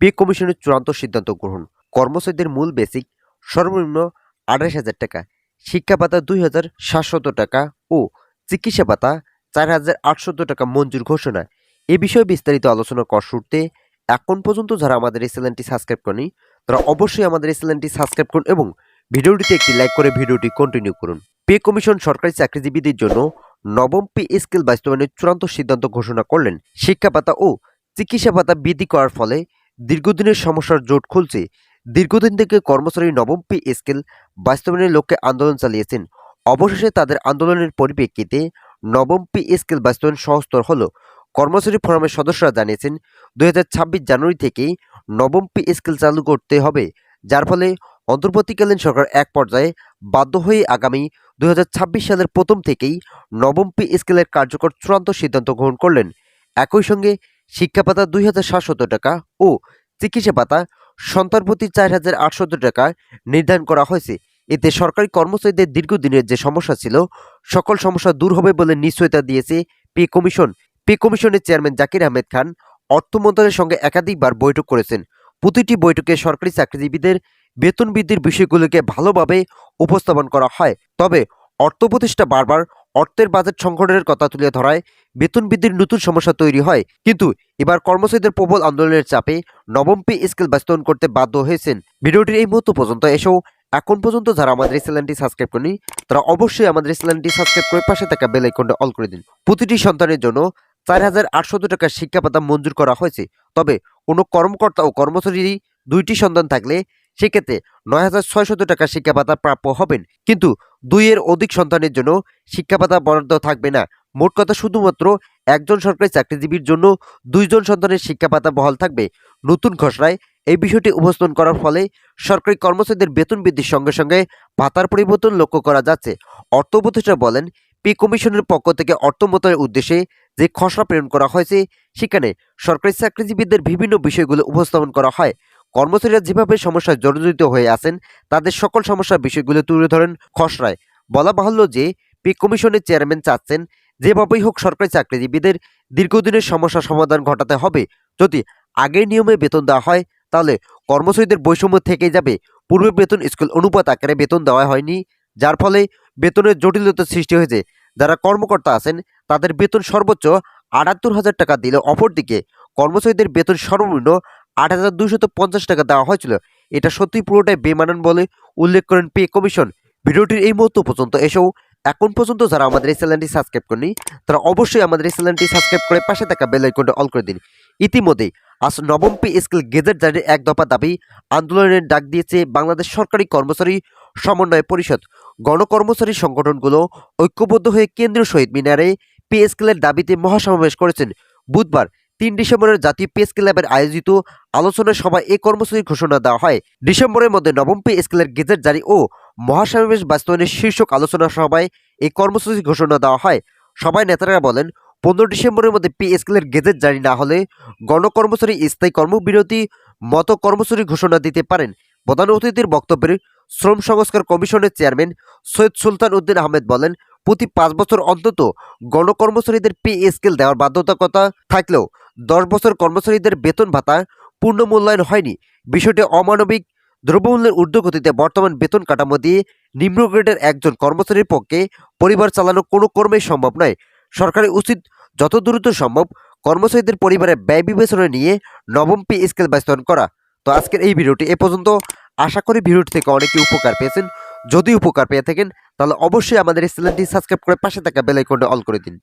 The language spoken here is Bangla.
পে কমিশনের চূড়ান্ত সিদ্ধান্ত গ্রহণ। কর্মচারীদের মূল বেসিক সর্বনিম্ন আঠাশ হাজার টাকা, শিক্ষা ভাতা দুই হাজার সাতশত টাকা ও চিকিৎসা ভাতা চার হাজার আটশত টাকা মঞ্জুর ঘোষণা। এ বিষয়ে বিস্তারিত আলোচনা কর শুরুতে এখন পর্যন্ত যারা আমাদের এই চ্যানেলটি সাবস্ক্রাইব করেনি, তারা অবশ্যই আমাদের এই চ্যানেলটি সাবস্ক্রাইব করুন এবং ভিডিওটিতে একটি লাইক করে ভিডিওটি কন্টিনিউ করুন। পে কমিশন সরকারি চাকরিজীবীদের জন্য নবম পে স্কেল বাস্তবায়নের চূড়ান্ত সিদ্ধান্ত ঘোষণা করলেন। শিক্ষা ভাতা ও চিকিৎসা ভাতা বৃদ্ধি করার ফলে দীর্ঘদিনের সমস্যার জোট খুলছে। দীর্ঘদিন থেকে কর্মচারী নবম পে স্কেল বাস্তবায়নের লক্ষ্যে আন্দোলন চালিয়েছেন। অবশেষে তাদের আন্দোলনের পরিপ্রেক্ষিতে নবম পে স্কেল বাস্তবায়ন সহস্তর হল। কর্মচারী ফোরামের সদস্যরা জানিয়েছেন, দুই হাজার ছাব্বিশ জানুয়ারি থেকেই নবম পে স্কেল চালু করতে হবে, যার ফলে অন্তর্বর্তীকালীন সরকার এক পর্যায়ে বাধ্য হয়ে আগামী দু হাজার ছাব্বিশ সালের প্রথম থেকেই নবম পে স্কেলের কার্যকর চূড়ান্ত সিদ্ধান্ত গ্রহণ করলেন। একই সঙ্গে শিক্ষা ভাতা দুই হাজার টাকা ও চিকিৎসা ভাতা সন্তান প্রতি চার হাজার আটশত টাকা নির্ধারণ করা হয়েছে। এতে সরকারি কর্মচারীদের দীর্ঘদিনের যে সমস্যা ছিল, সকল সমস্যা দূর হবে বলে নিশ্চয়তা দিয়েছে পে কমিশন। পে কমিশনের চেয়ারম্যান জাকির আহমেদ খান অর্থ মন্ত্রণালয়ের সঙ্গে একাধিকবার বৈঠক করেছেন। প্রতিটি বৈঠকে সরকারি চাকরিজীবীদের বেতন বৃদ্ধির বিষয়গুলোকে ভালোভাবে উপস্থাপন করা হয়। তবে অর্থ প্রতিষ্ঠা বারবার অর্থের বাজেট সংকটের কথা তুলে ধরায় বেতন বৃদ্ধির নতুন সমস্যা তৈরি হয়। কিন্তু এবার কর্মচারীদের প্রবল আন্দোলনের চাপে নবম পে স্কেল বাস্তবায়ন করতে বাধ্য হয়েছেন। ভিডিওটির এই মুহূর্ত পর্যন্ত এসেও এখন পর্যন্ত যারা আমাদের এই চ্যানেলটি সাবস্ক্রাইব করেনি তারা অবশ্যই আমাদের এই চ্যানেলটি সাবস্ক্রাইব করে পাশে থাকা বেল আইকনটা অল করে দিন। প্রতিটি সন্তানের জন্য চার হাজার আটশত টাকার শিক্ষা ভাতা মঞ্জুর করা হয়েছে। তবে কোনো কর্মকর্তা ও কর্মচারী দুইটি সন্তান থাকলে সেক্ষেত্রে নয় হাজার ছয়শত টাকা শিক্ষা ভাতা প্রাপ্য হবেন। কিন্তু দুইয়ের অধিক সন্তানের জন্য শিক্ষা ভাতা বরাদ্দ থাকবে না। মোট কথা শুধুমাত্র একজন সরকারি চাকরিজীবীর জন্য দুইজন সন্তানের শিক্ষা ভাতা বহাল থাকবে। নতুন খসড়ায় এই বিষয়টি উপস্থাপন করার ফলে সরকারি কর্মচারীদের বেতন বৃদ্ধির সঙ্গে সঙ্গে ভাতার পরিবর্তন লক্ষ্য করা যাচ্ছে। অর্থ উপদেষ্টা বলেন, পি কমিশনের পক্ষ থেকে অর্থ মন্ত্রণালয়ের উদ্দেশ্যে যে খসড়া প্রেরণ করা হয়েছে, সেখানে সরকারি চাকরিজীবীদের বিভিন্ন বিষয়গুলো উপস্থাপন করা হয়। কর্মচারীরা যেভাবে সমস্যায় জর্জরিত হয়ে আছেন, তাদের সকল সমস্যার বিষয়গুলো তুলে ধরেন খসড়ায়। বলা বাহুল্য যে, পে কমিশনের চেয়ারম্যান চাচ্ছেন, যেভাবেই হোক সরকারি চাকরিজীবীদের দীর্ঘদিনের সমস্যা সমাধান ঘটাতে হবে। যদি আগের নিয়মে বেতন দেওয়া হয়, তাহলে কর্মচারীদের বৈষম্য থেকে যাবে। পূর্বে বেতন স্কুল অনুপাত আকারে বেতন দেওয়া হয়নি, যার ফলে বেতনের জটিলতা সৃষ্টি হয়েছে। যারা কর্মকর্তা আছেন, তাদের বেতন সর্বোচ্চ আটাত্তর হাজার টাকা দিলে অপরদিকে কর্মচারীদের বেতন সর্বনিম্ন আট হাজার দুশত পঞ্চাশ টাকা দেওয়া হয়েছিল। এটা সত্যি পুরোটাই বেমানান বলে উল্লেখ করেন পে কমিশন। ভিডিওটির এই মুহূর্ত পর্যন্ত এসেও এখন পর্যন্ত যারা আমাদের এই চ্যানেলটি সাবস্ক্রাইব করেনি তারা অবশ্যই আমাদের এই চ্যানেলটি সাবস্ক্রাইব করে পাশে থাকা বেল আইকনটা অল করে দিন। ইতিমধ্যেই আজ নবম পে স্কেল গেজেট জারির এক দফা দাবি আন্দোলনের ডাক দিয়েছে বাংলাদেশ সরকারি কর্মচারী সমন্বয় পরিষদ। গণকর্মচারী সংগঠনগুলো ঐক্যবদ্ধ হয়ে কেন্দ্রীয় শহীদ মিনারে পে স্কেলের দাবিতে মহাসমাবেশ করেছেন। বুধবার তিন ডিসেম্বরের জাতীয় পে স্কেলের আয়োজিত আলোচনা সভায় এ কর্মসূচির ঘোষণা দেওয়া হয়। ডিসেম্বরের মধ্যে নবম পে স্কেলের গেজেট জারি ও মহাসমাবেশ বাস্তবায়নের শীর্ষক আলোচনা সভায় এই কর্মসূচি ঘোষণা দেওয়া হয়। সভায় নেতারা বলেন, পনেরো ডিসেম্বরের মধ্যে পে স্কেলের গেজেট জারি না হলে গণকর্মচারী স্থায়ী কর্মবিরতি, মতো কর্মসূচি ঘোষণা দিতে পারেন। প্রধান অতিথির বক্তব্যে শ্রম সংস্কার কমিশনের চেয়ারম্যান সৈয়দ সুলতান উদ্দিন আহমেদ বলেন, প্রতি পাঁচ বছর অন্তত গণকর্মচারীদের পে স্কেল দেওয়ার বাধ্যবাধকতা থাকলেও দশ বছর কর্মচারীদের বেতন ভাতা পূর্ণ মূল্যায়ন হয়নি। বিষয়টি অমানবিক। দ্রব্যমূল্যের ঊর্ধ্বগতিতে বর্তমান বেতন কাঠামো দিয়ে নিম্ন গ্রেডের একজন কর্মচারীর পক্ষে পরিবার চালানো কোনো কর্মেই সম্ভব নয়। সরকারের উচিত যত দ্রুত সম্ভব কর্মচারীদের পরিবারের ব্যয় বিবেচনা নিয়ে নবম পে স্কেল বাস্তবায়ন করা। তো আজকের এই ভিডিওটি এ পর্যন্ত। আশা করি ভিডিওটি থেকে অনেকে উপকার পেয়েছেন। যদি উপকার পেয়ে থাকেন, তাহলে অবশ্যই আমাদের এই চ্যানেলটি সাবস্ক্রাইব করে পাশে থাকা বেল আইকনটা অল করে দিন।